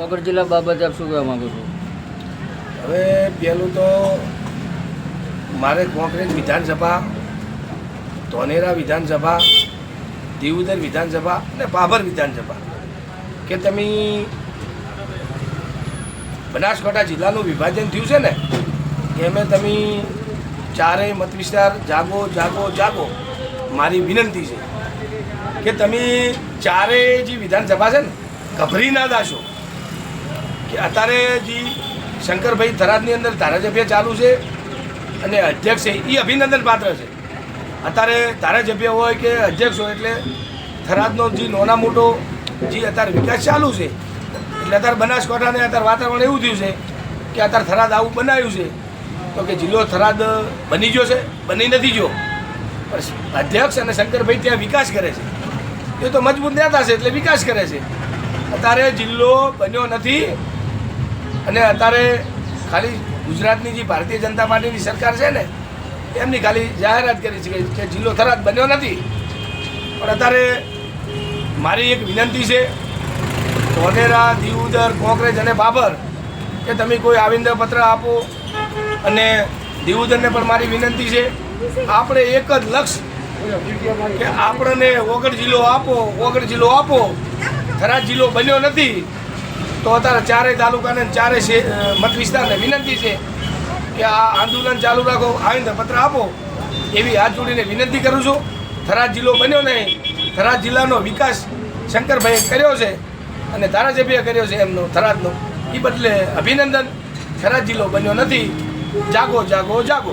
Walker જિલ્લા બાબતે આપ શું કહેવા માગો છો? હવે પહેલું તો મારે કોંગ્રેસ વિધાનસભા, ધોનેરા વિધાનસભા દીવદર વિધાનસભા અને બાબર વિધાનસભા. કે તમે બનાસકાંઠા જિલ્લાનું વિભાજન થયું છે ને એમાં તમે ચારેય મત વિસ્તાર જાગો જાગો જાગો, મારી વિનંતી છે કે તમે ચારેય જે વિધાનસભા છે ને, ગભરી ના દાશો. કે અત્યારે જે શંકરભાઈ થરાદની અંદર ધારાસભ્ય ચાલુ છે અને અધ્યક્ષ છે એ અભિનંદન પાત્ર છે. અત્યારે ધારાસભ્ય હોય કે અધ્યક્ષ હોય એટલે થરાદનો જે નાના મોટો જે અત્યારે વિકાસ ચાલુ છે, એટલે અત્યારે બનાસકાંઠાને અત્યારે વાતાવરણ એવું થયું છે કે અત્યારે થરાદ આવું બનાવ્યું છે. તો કે જિલ્લો થરાદ બની ગયો છે, બની નથી ગયો. પણ અધ્યક્ષ અને શંકરભાઈ ત્યાં વિકાસ કરે છે. એ તો મજબૂત નેતા છે, એટલે વિકાસ કરે છે. અત્યારે જિલ્લો બન્યો નથી અને અત્યારે ખાલી ગુજરાતની જે ભારતીય જનતા પાર્ટીની સરકાર છે ને, એમની ખાલી જાહેરાત કરી છે કે જિલ્લો થરાદ બન્યો નથી. પણ અત્યારે મારી એક વિનંતી છે ધોનેરા દીવદર કોંકરેજ અને બાબર, કે તમે કોઈ આવિંદર પત્ર આપો. અને દીવદરને પણ મારી વિનંતી છે, આપણે એક જ લક્ષ્ય કે આપણને ઓગળ જિલ્લો આપો, ઓગળ જિલ્લો આપો. થરાદ જિલ્લો બન્યો નથી. તો અત્યારે ચારેય તાલુકાને ચારેય મત વિસ્તારને વિનંતી છે કે આ આંદોલન ચાલુ રાખો, આવીને પત્ર આપો. એવી હાથ જોડીને વિનંતી કરું છું. થરાદ જિલ્લો બન્યો નહીં, થરાદ જિલ્લાનો વિકાસ શંકરભાઈએ કર્યો છે અને ધારાસભ્ય કર્યો છે એમનો, થરાદનો. એ બદલે અભિનંદન. થરાદ જિલ્લો બન્યો નથી. જાગો જાગો જાગો.